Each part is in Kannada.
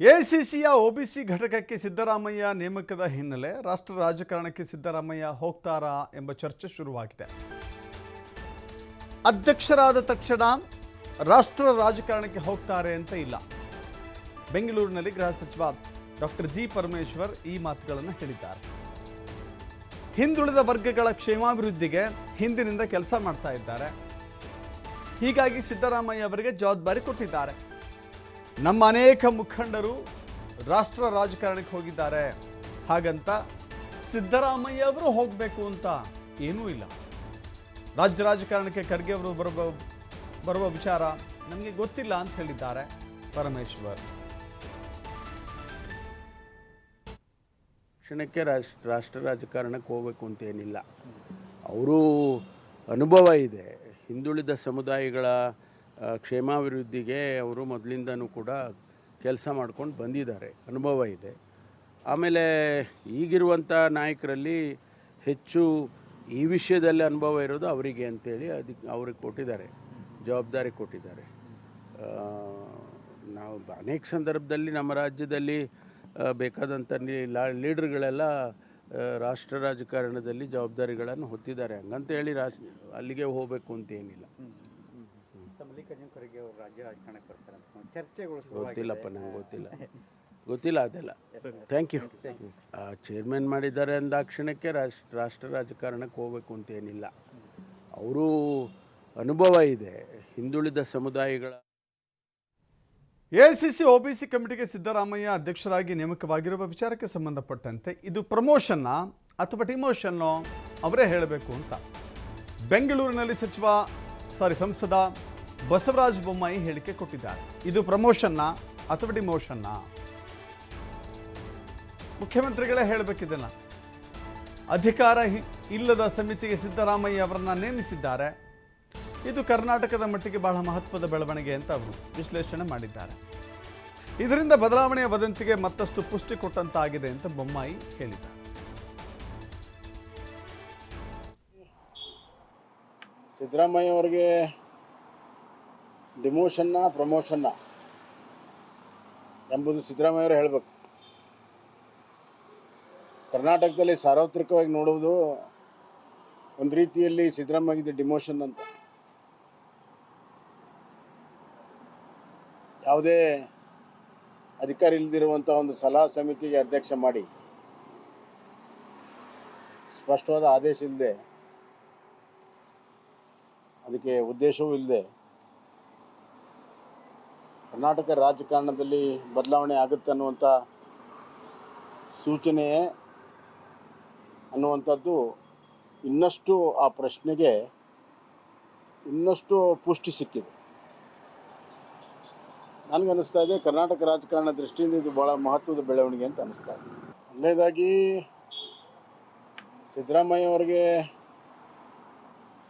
ಎಸಿಸಿಯ ಒಬಿಸಿ ಘಟಕಕ್ಕೆ ಸಿದ್ದರಾಮಯ್ಯ ನೇಮಕದ ಹಿನ್ನೆಲೆ ರಾಷ್ಟ್ರ ರಾಜಕಾರಣಕ್ಕೆ ಸಿದ್ದರಾಮಯ್ಯ ಹೋಗ್ತಾರಾ ಎಂಬ ಚರ್ಚೆ ಶುರುವಾಗಿದೆ. ಅಧ್ಯಕ್ಷರಾದ ತಕ್ಷಣ ರಾಷ್ಟ್ರ ರಾಜಕಾರಣಕ್ಕೆ ಹೋಗ್ತಾರೆ ಅಂತ ಇಲ್ಲ. ಬೆಂಗಳೂರಿನಲ್ಲಿ ಗೃಹ ಸಚಿವ ಡಾಕ್ಟರ್ ಜಿ ಪರಮೇಶ್ವರ್ ಈ ಮಾತುಗಳನ್ನು ಹೇಳಿದ್ದಾರೆ. ಹಿಂದುಳಿದ ವರ್ಗಗಳ ಕ್ಷೇಮಾಭಿವೃದ್ಧಿಗೆ ಹಿಂದಿನಿಂದ ಕೆಲಸ ಮಾಡ್ತಾ ಇದ್ದಾರೆ. ಹೀಗಾಗಿ ಸಿದ್ದರಾಮಯ್ಯ ಅವರಿಗೆ ಜವಾಬ್ದಾರಿ ಕೊಟ್ಟಿದ್ದಾರೆ. ನಮ್ಮ ಅನೇಕ ಮುಖಂಡರು ರಾಷ್ಟ್ರ ರಾಜಕಾರಣಕ್ಕೆ ಹೋಗಿದ್ದಾರೆ. ಹಾಗಂತ ಸಿದ್ದರಾಮಯ್ಯ ಅವರು ಹೋಗಬೇಕು ಅಂತ ಏನೂ ಇಲ್ಲ. ರಾಜ್ಯ ರಾಜಕಾರಣಕ್ಕೆ ಖರ್ಗೆ ಅವರು ಬರುವ ಬರುವ ವಿಚಾರ ನಮಗೆ ಗೊತ್ತಿಲ್ಲ ಅಂತ ಹೇಳಿದ್ದಾರೆ ಪರಮೇಶ್ವರ್. ಕ್ಷಣಕ್ಕೆ ರಾಷ್ಟ್ರ ರಾಷ್ಟ್ರ ರಾಜಕಾರಣಕ್ಕೆ ಹೋಗಬೇಕು ಅಂತ ಏನಿಲ್ಲ. ಅವರು ಅನುಭವ ಇದೆ. ಹಿಂದುಳಿದ ಸಮುದಾಯಗಳ ಕ್ಷೇಮಾಭಿವೃದ್ಧಿಗೆ ಅವರು ಮೊದಲಿಂದನೂ ಕೂಡ ಕೆಲಸ ಮಾಡ್ಕೊಂಡು ಬಂದಿದ್ದಾರೆ. ಅನುಭವ ಇದೆ. ಆಮೇಲೆ ಈಗಿರುವಂಥ ನಾಯಕರಲ್ಲಿ ಹೆಚ್ಚು ಈ ವಿಷಯದಲ್ಲಿ ಅನುಭವ ಇರೋದು ಅವರಿಗೆ ಅಂತೇಳಿ ಅದಕ್ಕೆ ಅವ್ರಿಗೆ ಕೊಟ್ಟಿದ್ದಾರೆ. ಜವಾಬ್ದಾರಿ ಕೊಟ್ಟಿದ್ದಾರೆ. ನಾವು ಅನೇಕ ಸಂದರ್ಭದಲ್ಲಿ ನಮ್ಮ ರಾಜ್ಯದಲ್ಲಿ ಬೇಕಾದಂಥ ಲೀಡರ್ಗಳೆಲ್ಲ ರಾಷ್ಟ್ರ ರಾಜಕಾರಣದಲ್ಲಿ ಜವಾಬ್ದಾರಿಗಳನ್ನು ಹೊತ್ತಿದ್ದಾರೆ. ಹಂಗಂತೇಳಿ ರಾಶ್ ಅಲ್ಲಿಗೆ ಹೋಗಬೇಕು ಅಂತ ಏನಿಲ್ಲ. ಮಲ್ಲಿಕಾರ್ಜುನ ಖರ್ಗೆ ಅವರು ರಾಜ್ಯ ರಾಜಕಾರಣಕ್ಕೆ ಬರ್ತಾರೆ ಅಂತ ಚರ್ಚೆಗಳು ಗೊತ್ತಿಲ್ಲಪ್ಪ ನಂಗೆ ಗೊತ್ತಿಲ್ಲ. ಗೊತ್ತಿಲ್ಲ ಅದೆಲ್ಲ. ಥ್ಯಾಂಕ್ ಯು ಚೇರ್ಮನ್ ಮಾಡಿದ್ದಾರೆ ಅಂದಾಕ್ಷಣಕ್ಕೆ ರಾಷ್ಟ್ರ ರಾಷ್ಟ್ರ ರಾಜಕಾರಣಕ್ಕೆ ಹೋಗಬೇಕು ಅಂತ ಏನಿಲ್ಲ. ಅವರು ಅನುಭವ ಇದೆ. ಹಿಂದುಳಿದ ಸಮುದಾಯಗಳ ಎಸಿಸಿ ಒಬಿಸಿ ಕಮಿಟಿಗೆ ಸಿದ್ದರಾಮಯ್ಯ ಅಧ್ಯಕ್ಷರಾಗಿ ನೇಮಕವಾಗಿರುವ ವಿಚಾರಕ್ಕೆ ಸಂಬಂಧಪಟ್ಟಂತೆ ಇದು ಪ್ರಮೋಷನ್ನ ಅಥವಾ ಡಿಮೋಷನ್ನೋ ಅವರೇ ಹೇಳಬೇಕು ಅಂತ. ಬೆಂಗಳೂರಿನಲ್ಲಿ ಸಚಿವ ಸಾರಿ ಸಂಸದ ಬಸವರಾಜ ಬೊಮ್ಮಾಯಿ ಹೇಳಿಕೆ ಕೊಟ್ಟಿದ್ದಾರೆ. ಇದು ಪ್ರಮೋಷನ್ನ ಅಥವಾ ಡಿಮೋಷನ್ನ? ಮುಖ್ಯಮಂತ್ರಿಗಳೇ ಹೇಳಬೇಕಿದ್ದಲ್ಲ ಅಧಿಕಾರ ಇಲ್ಲದ ಸಮಿತಿಗೆ ಸಿದ್ದರಾಮಯ್ಯ ಅವರನ್ನ ನೇಮಿಸಿದ್ದಾರೆ. ಇದು ಕರ್ನಾಟಕದ ಮಟ್ಟಿಗೆ ಬಹಳ ಮಹತ್ವದ ಬೆಳವಣಿಗೆ ಅಂತ ಅವರು ವಿಶ್ಲೇಷಣೆ ಮಾಡಿದ್ದಾರೆ. ಇದರಿಂದ ಬದಲಾವಣೆಯ ವದಂತಿಗೆ ಮತ್ತಷ್ಟು ಪುಷ್ಟಿ ಕೊಟ್ಟಂತಾಗಿದೆ ಅಂತ ಬೊಮ್ಮಾಯಿ ಹೇಳಿದ್ದಾರೆ. ಸಿದ್ದರಾಮಯ್ಯ ಅವರಿಗೆ ಡಿಮೋಷನ್ನ ಪ್ರಮೋಷನ್ನ ಎಂಬುದು ಸಿದ್ದರಾಮಯ್ಯವರು ಹೇಳಬೇಕು. ಕರ್ನಾಟಕದಲ್ಲಿ ಸಾರ್ವತ್ರಿಕವಾಗಿ ನೋಡುವುದು ಒಂದು ರೀತಿಯಲ್ಲಿ ಸಿದ್ದರಾಮಯ್ಯದ ಡಿಮೋಷನ್ ಅಂತ. ಯಾವುದೇ ಅಧಿಕಾರ ಇಲ್ಲದಿರುವಂಥ ಒಂದು ಸಲಹಾ ಸಮಿತಿಗೆ ಅಧ್ಯಕ್ಷ ಮಾಡಿ, ಸ್ಪಷ್ಟವಾದ ಆದೇಶ ಇಲ್ಲದೆ ಅದಕ್ಕೆ ಉದ್ದೇಶವೂ ಇಲ್ಲದೆ ಕರ್ನಾಟಕ ರಾಜಕಾರಣದಲ್ಲಿ ಬದಲಾವಣೆ ಆಗುತ್ತೆ ಅನ್ನುವಂಥ ಸೂಚನೆ ಅನ್ನುವಂಥದ್ದು ಇನ್ನಷ್ಟು ಆ ಪ್ರಶ್ನೆಗೆ ಇನ್ನಷ್ಟು ಪುಷ್ಟಿ ಸಿಕ್ಕಿದೆ. ನನಗನ್ನಿಸ್ತಾ ಇದೆ ಕರ್ನಾಟಕ ರಾಜಕಾರಣ ದೃಷ್ಟಿಯಿಂದ ಇದು ಭಾಳ ಮಹತ್ವದ ಬೆಳವಣಿಗೆ ಅಂತ ಅನ್ನಿಸ್ತಾ ಇದೆ. ಒಳ್ಳೆಯದಾಗಿ ಸಿದ್ದರಾಮಯ್ಯ ಅವರಿಗೆ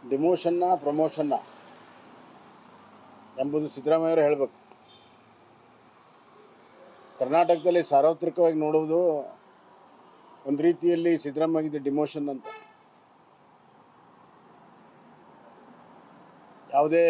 ಡಿಮೋಷನ್ನ ಪ್ರಮೋಷನ್ನ ಎಂಬುದು ಸಿದ್ದರಾಮಯ್ಯವರು ಹೇಳಬೇಕು. ಕರ್ನಾಟಕದಲ್ಲಿ ಸಾರ್ವತ್ರಿಕವಾಗಿ ನೋಡುವುದು ಒಂದು ರೀತಿಯಲ್ಲಿ ಸಿದ್ದರಾಮಯ್ಯದ ಡಿಮೋಷನ್ ಅಂತ. ಯಾವುದೇ